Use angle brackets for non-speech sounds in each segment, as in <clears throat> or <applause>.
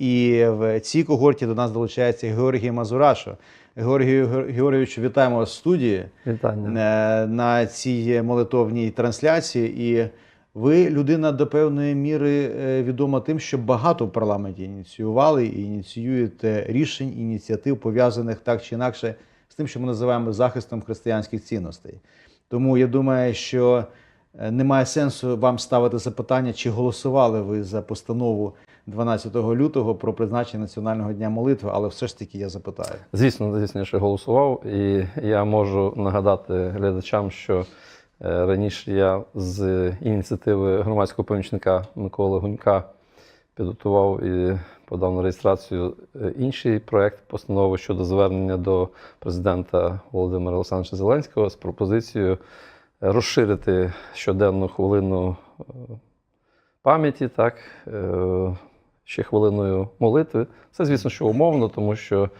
І в цій когорті до нас долучається Георгій Мазурашо. Георгію Геор- Георгійовичу, вітаємо вас в студії Вітання. е, на цій молитовній трансляції. І ви людина до певної міри е, відома тим, що багато в парламенті ініціювали і ініціюєте рішень, ініціатив, пов'язаних так чи інакше з тим, що ми називаємо захистом християнських цінностей. Тому я думаю, що е, немає сенсу вам ставити запитання, чи голосували ви за постанову 12 лютого про призначення Національного дня молитви, але все ж таки я запитаю. Звісно, звісно, що голосував, і я можу нагадати глядачам, що е, раніше я з ініціативи громадського помічника Миколи Гунька підготував і подав на реєстрацію е, інший проект постанови щодо звернення до президента Володимира Олександровича Зеленського з пропозицією розширити щоденну хвилину е, пам'яті, так, ще хвилиною молитви. Це, звісно, що умовно, тому що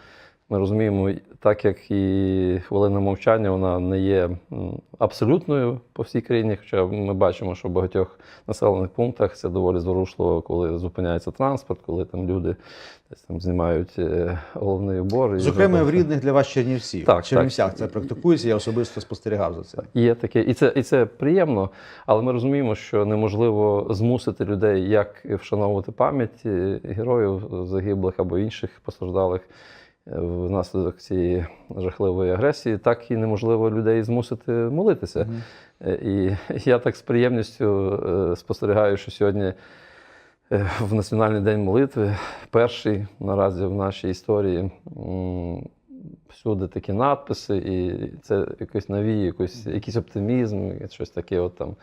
ми розуміємо, так як і хвилина мовчання, вона не є абсолютною по всій країні. Хоча ми бачимо, що в багатьох населених пунктах це доволі зворушливо, коли зупиняється транспорт, коли там люди десь там знімають е, головний убор. Зокрема, в рідних для вас Чернівців. Так, в Чернівцях це практикується, я особисто спостерігав за цим. Є таке, і це, і це приємно, але ми розуміємо, що неможливо змусити людей як вшановувати пам'ять е, героїв загиблих або інших постраждалих внаслідок цієї жахливої агресії, так і неможливо людей змусити молитися. Е, І я так з приємністю е, спостерігаю, що сьогодні е, в Національний день молитви, перший наразі в нашій історії, всюди такі надписи, і це якось навіє, якийсь оптимізм, щось таке, от там,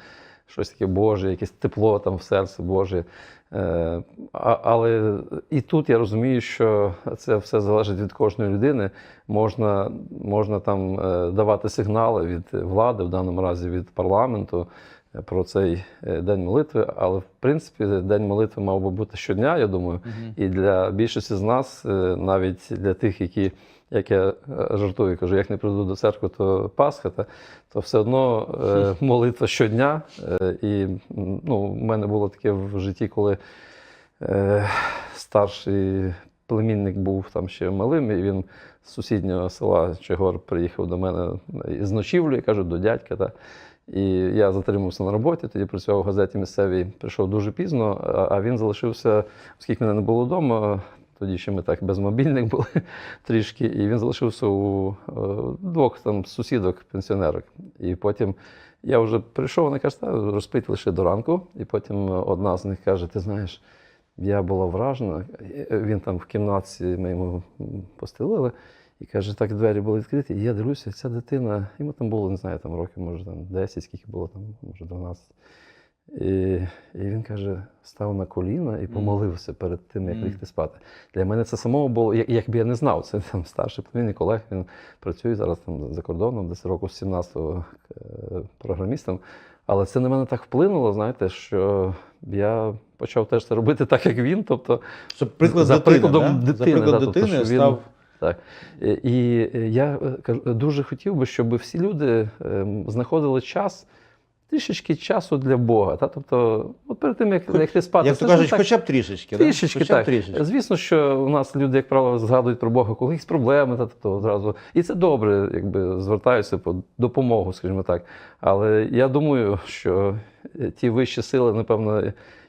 щось таке Боже, якесь тепло там в серці Боже. Е, Але і тут я розумію, що це все залежить від кожної людини. Можна, можна там е, давати сигнали від влади, в даному разі від парламенту е, про цей день молитви. Але в принципі день молитви мав би бути щодня, я думаю. І для більшості з нас, навіть для тих, які, як я е, жартую, кажу, як не прийду до церкви, то Пасха, та, то все одно е, <laughs> молитва щодня. Е, І ну, в мене було таке в житті, коли е, старший племінник був там ще малим, і він з сусіднього села Чигор приїхав до мене із ночівлі, кажуть, до дядька. Та. І я затримався на роботі, тоді працював в газеті місцевій, прийшов дуже пізно, а він залишився, оскільки мене не було вдома, тоді ще ми так без мобільних були <laughs> трішки, і він залишився у е, двох там сусідок, пенсіонерок. І потім я вже прийшов, вони «Та, розпить лише до ранку. І потім одна з них каже: Ти знаєш, я була вражена. Е, Він там в кімнатці ми йому постелили. І каже, так двері були відкриті. І я дивлюся, ця дитина, йому там було, не знаю, там років, може, там 10, скільки було, там, може, 12. І, і він каже: став на коліна і помолився перед тим, як Мгм. лягти спати. Для мене це самого було, як, якби я не знав, це там старший племінник Олег, він працює зараз там за кордоном, десь року з 17-го е, програмістом. Але це на мене так вплинуло, знаєте, що я почав теж це робити так, як він. Тобто, Щоб приклад За дитини, прикладом да? дитини, За приклад да, тобто, дитини що він- став так. Е, І я е, дуже хотів би, щоб всі люди ем, знаходили час, трішечки часу для Бога. Та? Тобто, от перед тим, як лягти спати, як це то кажуть, так, хоча б трішечки. да? трішечки, Хоча б так. трішечки. Звісно, що у нас люди, як правило, згадують про Бога, коли якісь проблеми, та, тобто одразу. І це добре, якби звертаються по допомогу, скажімо так. Але я думаю, що ті вищі сили, напевно,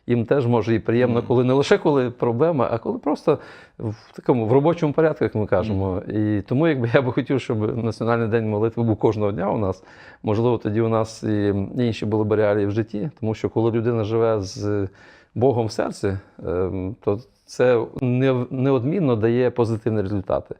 їм теж може і приємно, коли не лише коли проблема, а коли просто в такому в робочому порядку, як ми кажемо. І тому, якби я би хотів, щоб Національний день молитви був кожного дня у нас. Можливо, тоді у нас і інші були б реалії в житті, тому що коли людина живе з Богом в серці, ем, то це неодмінно дає позитивні результати.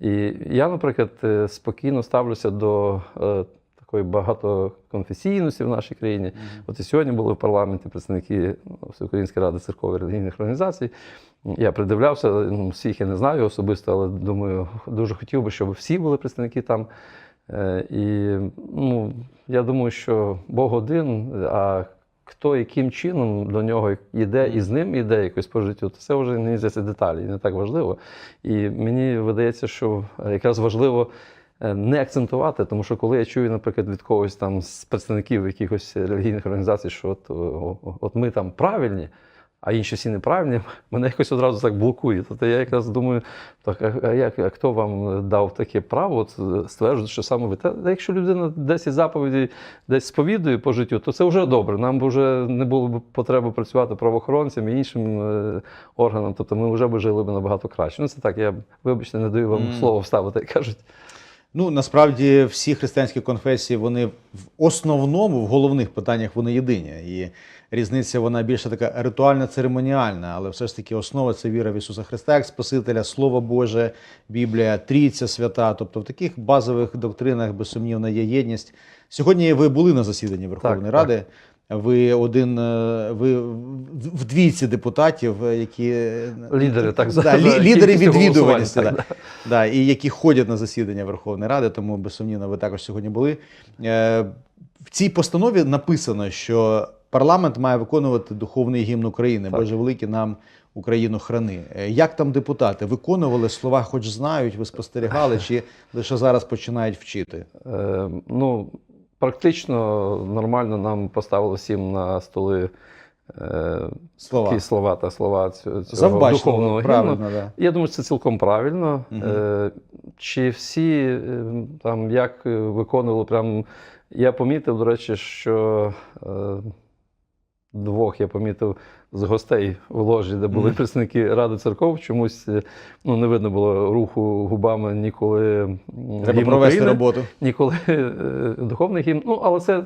І я, наприклад, е, спокійно ставлюся до е, такої багатоконфесійності в нашій країні. От і сьогодні були в парламенті представники ну, Всеукраїнської ради церкових релігійних організацій. Я придивлявся, ну, всіх я не знаю особисто, але думаю, дуже хотів би, щоб всі були представники там. Е, І ну, я думаю, що Бог один, а хто яким чином до нього йде і з ним йде якось по життю, то це вже здається деталі, не так важливо. І мені видається, що якраз важливо не акцентувати, тому що коли я чую, наприклад, від когось там з представників якихось релігійних організацій, що от, от ми там правильні. а інші всі неправильні, <laughs> мене якось одразу так блокує. Тобто я якраз думаю, так, а, як, а хто вам дав таке право е, стверджувати, що саме ви? Та, якщо людина 10 заповідей десь сповідує по життю, то це вже добре. Нам б вже не було б потреби працювати правоохоронцям і іншим е, органам. Тобто ми вже б жили б набагато краще. Ну це так, я вибачте, не даю вам Мгм. слово вставити, як кажуть. Ну насправді всі християнські конфесії вони в основному в головних питаннях вони єдині. І різниця вона більше така ритуальна, церемоніальна, але все ж таки основа це віра в Ісуса Христа як Спасителя, Слово Боже, Біблія, Трійця свята. Тобто в таких базових доктринах безсумнівно є єдність. Сьогодні ви були на засіданні Верховної Так, Ради. Ви один е, ви в в двійці депутатів, е, які Лідери, так, да, лі- лідери кількістю відвідуваності. Да. Да, і які ходять на засідання Верховної Ради, тому безсумнівно ви також сьогодні були. Е, В цій постанові написано, що парламент має виконувати духовний гімн України. Так. Боже великий нам Україну храни. Е, Як там депутати виконували слова, хоч знають, ви спостерігали, чи лише зараз починають вчити? Е, ну, практично нормально нам поставили всім на столи е, Слова. такі слова та слова цього, Завбачливо, духовного гімну. да. Я думаю, це цілком правильно. Е, чи всі е, там як виконували, прям я помітив, до речі, що двох я помітив з гостей в ложі, де були представники Ради церков, чомусь е, ну, не видно було руху губами ніколи. Треба гімн провести України роботу. ніколи е, духовний гімн. Ну, але це,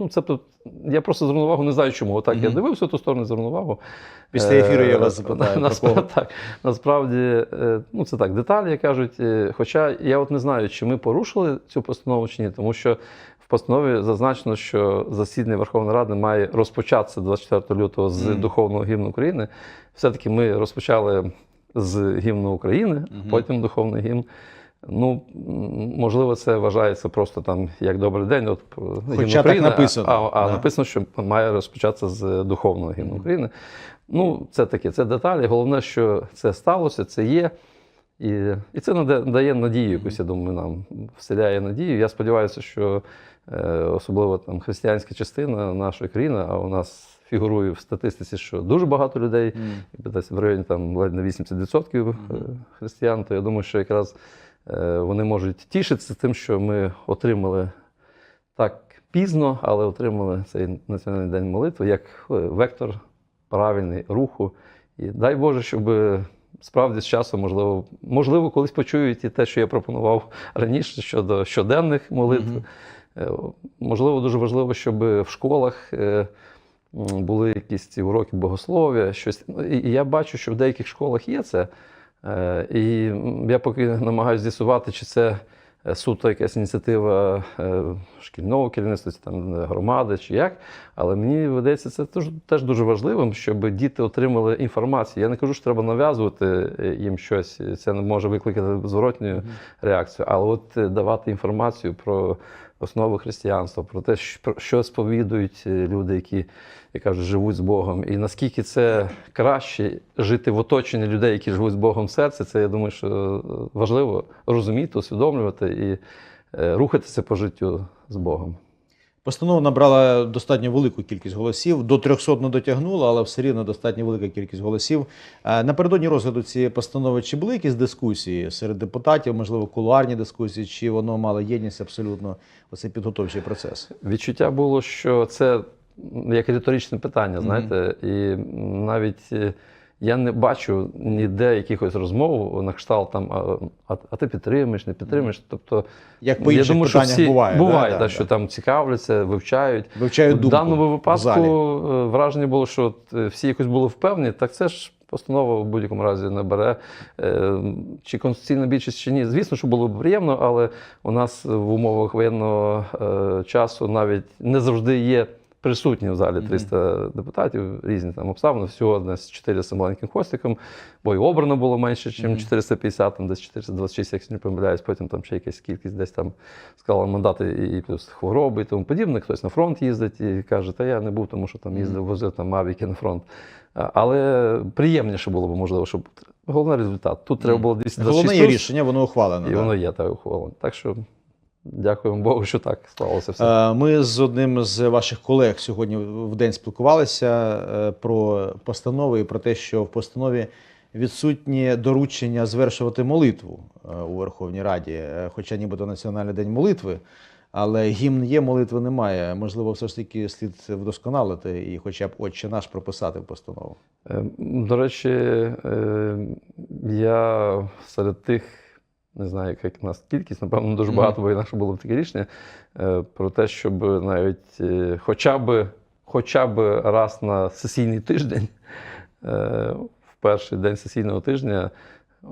ну, це тут- я просто звернув увагу, не знаю чому. Отак я дивився ту сторону, звернув увагу. Після ефіру я Е, вас запитаю. насправ- про кого. так, насправді, ну це так, деталі кажуть. Хоча я от не знаю, чи ми порушили цю постанову чи ні, тому що в постанові зазначено, що засідання Верховної Ради має розпочатися 24 лютого з Мгм. духовного гімну України. Все-таки ми розпочали з гімну України, Мгм. потім духовний гімн. Ну, можливо, це вважається просто там як добрий день. От, Хоча так написано, А, а да. написано, що має розпочатися з духовного гімну. України. Ну, це таке, це деталі. Головне, що це сталося, це є. І, і це дає надію, якусь, я думаю, нам вселяє надію. Я сподіваюся, що е, особливо там християнська частина нашої країни, а у нас фігурує в статистиці, що дуже багато людей, десь в районі там ледь на 80% е, християн, то я думаю, що якраз е, вони можуть тішитися тим, що ми отримали так пізно, але отримали цей національний день молитви як вектор правильний руху. І дай Боже, щоб справді з часом, можливо, можливо, колись почують і те, що я пропонував раніше щодо щоденних молитв. Mm -hmm. Можливо, дуже важливо, щоб в школах е, були якісь ці уроки богослов'я, щось. Ну, І я бачу, що в деяких школах є це. Е, І я поки намагаюся з'ясувати, чи це суто якась ініціатива е, шкільного керівництва, чи там е, громади, чи як. Але мені видається, це теж, дуже важливим, щоб діти отримали інформацію. Я не кажу, що треба нав'язувати е, їм щось. Це може викликати зворотню реакцію. Але от е, давати інформацію про основи християнства, про те, що- сповідують е, люди, які як кажуть, живуть з Богом. І наскільки це краще жити в оточенні людей, які живуть з Богом в серці, це я думаю, що е, важливо розуміти, усвідомлювати і е, рухатися по життю з Богом. Постанова набрала достатньо велику кількість голосів. До 300 не дотягнула, але все рівно достатньо велика кількість голосів. Е, Напередодні розгляду цієї постанови чи були якісь дискусії серед депутатів, можливо, кулуарні дискусії, чи воно мало єдність абсолютно оцей підготовчий процес? Відчуття було, що це як риторичне питання, знаєте, і навіть е, я не бачу ніде якихось розмов на кшталт там, а, а, а ти підтримуєш, не підтримуєш. Тобто, Як по я інших думаю, що всі буває. буває да, да, да, що да. там цікавляться, вивчають. Вивчають думку В даному випадку в е, враження було, що от е, всі якось були впевнені, так це ж постанова в будь-якому разі не бере. Е, Чи конституційна більшість, чи ні. Звісно, що було б приємно, але у нас в умовах воєнного часу навіть не завжди є. Присутні в залі Мгм. 300 депутатів, різні там обставини, всього десь 400 маленьким хвостиком, бо і обрано було менше, ніж Мгм. 450, там десь 426, якщо не помиляюсь, потім там ще якась кількість десь там склала мандати і плюс хвороби і тому подібне. Хтось на фронт їздить і каже, та я не був, тому що там їздив, возив там мавіки на фронт. Але приємніше було б, можливо, щоб головний результат. Тут треба було 226 Головне є рішення, воно ухвалено. і да. воно є так ухвалено. Так що дякуємо Богу, що так склалося все. Е, Ми з одним з ваших колег сьогодні в день спілкувалися е, про постанови і про те, що в постанові відсутні доручення звершувати молитву е, у Верховній Раді, хоча нібито Національний день молитви. Але гімн є, молитви немає. Можливо, все ж таки слід вдосконалити і хоча б отче наш прописати в постанову. До речі, я серед тих, не знаю, як нас кількість, напевно, дуже багато, бо інакше було б таке рішення е, про те, щоб навіть е, хоча б, хоча б раз на сесійний тиждень, е, в перший день сесійного тижня, е,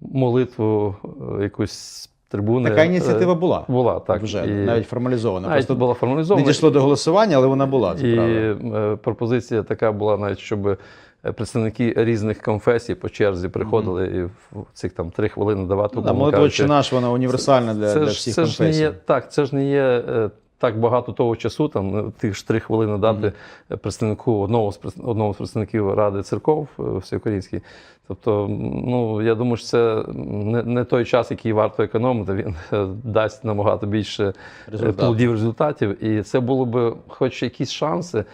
молитву е, якусь трибуни. Така ініціатива була. була, так. вже І навіть формалізована. навіть Просто була не дійшло до голосування, але вона була. Це І правда. пропозиція така була навіть, щоб представники різних конфесій по черзі приходили і в цих там три хвилини давати. Ну, молитва «Отче наш, вона універсальна для, це для всіх це ж не є так, це ж не є е, так багато того часу, там е, тих ж три хвилини дати е, представнику одного з одному з представників Ради церков е, всеукраїнській. Тобто, ну я думаю, що це не, не той час, який варто економити. Він е, дасть набагато більше е, Результат. плодів результатів. І це було б хоч якісь шанси е,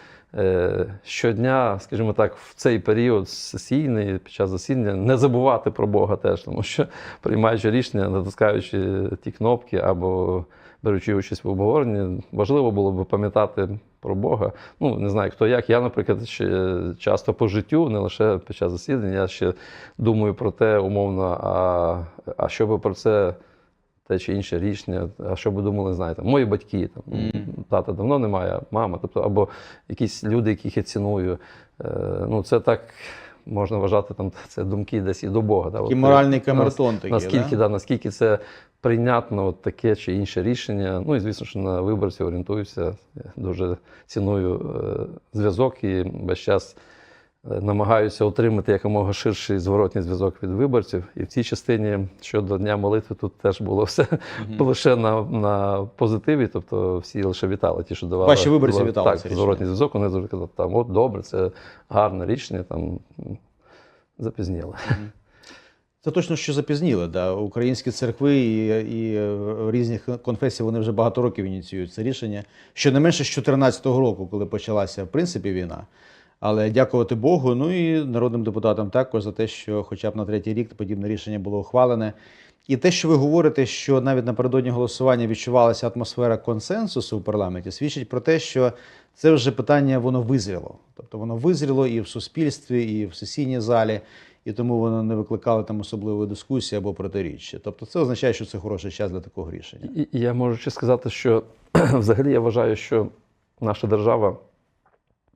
щодня, скажімо так, в цей період сесійний, під час засідання, не забувати про Бога теж, тому що приймаючи рішення, натискаючи ті кнопки або беручи участь в обговоренні, важливо було б пам'ятати про Бога. Ну, не знаю, хто як. Я, наприклад, ще часто по життю, не лише під час засідання, я ще думаю про те, умовно, а, а що би про це те чи інше рішення, а що би думали, знаєте, мої батьки, там, Мгм. тата давно немає, а мама, тобто, або якісь люди, яких я ціную. Е, ну, це так можна вважати, там, це думки десь і до Бога. Да? Такий От, моральний нас- такий, наскільки, да? да, наскільки це прийнятно от таке чи інше рішення. Ну і звісно, що на виборців орієнтуюся. Я дуже ціную е, зв'язок і весь час е, намагаюся отримати якомога ширший зворотній зв'язок від виборців. І в цій частині щодо Дня молитви тут теж було все <laughs> лише на, на позитиві. Тобто всі лише вітали. Ті, що давали Ваші виборці вітали так, це зворотній зв'язок. Вони завжди казали, там от добре, це гарне рішення. Там запізніли. Це точно, що запізніли. Да. Українські церкви і, і е, різні конфесії вони вже багато років ініціюють це рішення. Щонайменше з 2014 року, коли почалася в принципі війна. Але дякувати Богу, ну і народним депутатам також за те, що хоча б на третій рік подібне рішення було ухвалене. І те, що ви говорите, що навіть напередодні голосування відчувалася атмосфера консенсусу в парламенті, свідчить про те, що це вже питання воно визріло. Тобто воно визріло і в суспільстві, і в сесійній залі, і тому воно не викликало там особливої дискусії або протиріччя. Тобто це означає, що це хороший час для такого рішення. І, я можу ще сказати, що <clears throat> взагалі я вважаю, що наша держава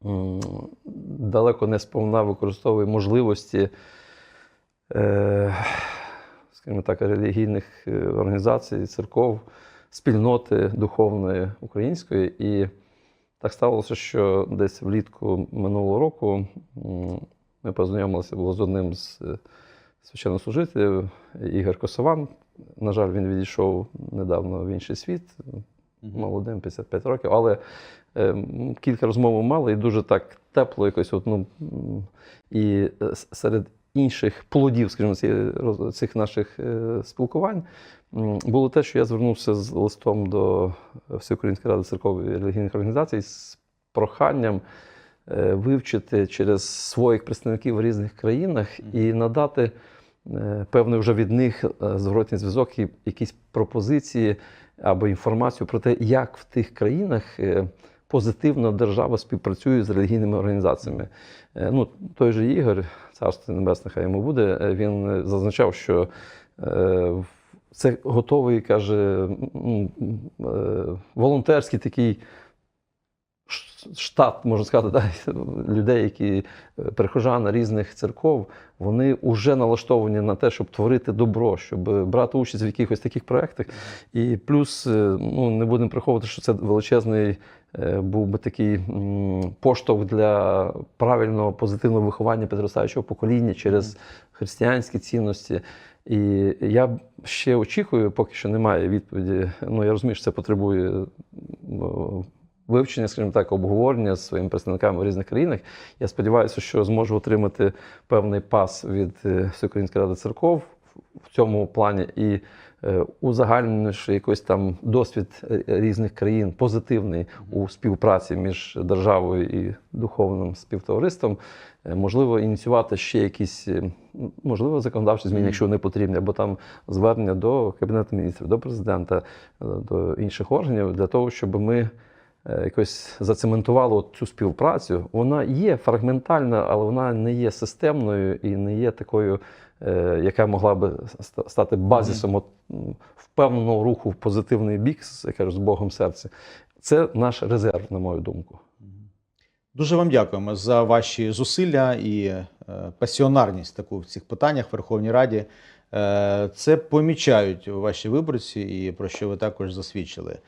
далеко не сповна використовує можливості, е, скажімо так, релігійних е, організацій, церков, спільноти духовної української. І так сталося, що десь влітку минулого року ми познайомилися було з одним з е, священнослужителів Ігор Косован. На жаль, він відійшов недавно в інший світ, молодим, 55 років, але кілька розмов мали і дуже так тепло якось. От, ну, і е, серед інших плодів, скажімо, цих наших е, спілкувань було те, що я звернувся з листом до Всеукраїнської ради церков і релігійних організацій з проханням е, вивчити через своїх представників в різних країнах і надати е, певний вже від них е, зворотній зв'язок і якісь пропозиції або інформацію про те, як в тих країнах е, позитивно держава співпрацює з релігійними організаціями. Е, Ну, той же Ігор, царство небесне, хай йому буде, е, він е, зазначав, що це готовий, каже, волонтерський такий штат, можна сказати, <laughs> да, людей, які прихожани різних церков, вони вже налаштовані на те, щоб творити добро, щоб брати участь в якихось таких проєктах. І плюс, ну не будемо приховувати, що це величезний був би такий поштовх для правильного позитивного виховання підростаючого покоління через християнські цінності. І я ще очікую, поки що немає відповіді. Ну я розумію, що це потребує вивчення, скажімо так, обговорення з своїми представниками в різних країнах. Я сподіваюся, що зможу отримати певний пас від е, Всеукраїнської ради церков в цьому плані і е, узагальнивши якийсь там досвід е, різних країн, позитивний у співпраці між державою і духовним співтовариством, е, можливо, ініціювати ще якісь, е, можливо, законодавчі зміни, якщо вони потрібні, або там звернення до Кабінету міністрів, до президента, е, до інших органів для того, щоб ми е, якось зацементували цю співпрацю. Вона є фрагментальна, але вона не є системною і не є такою, е, яка могла би стати базисом от, впевненого руху в позитивний бік, я кажу, з Богом в серці. Це наш резерв, на мою думку. Дуже вам дякуємо за ваші зусилля і е, пасіонарність таку в цих питаннях в Верховній Раді. Е, Це помічають ваші виборці, і про що ви також засвідчили.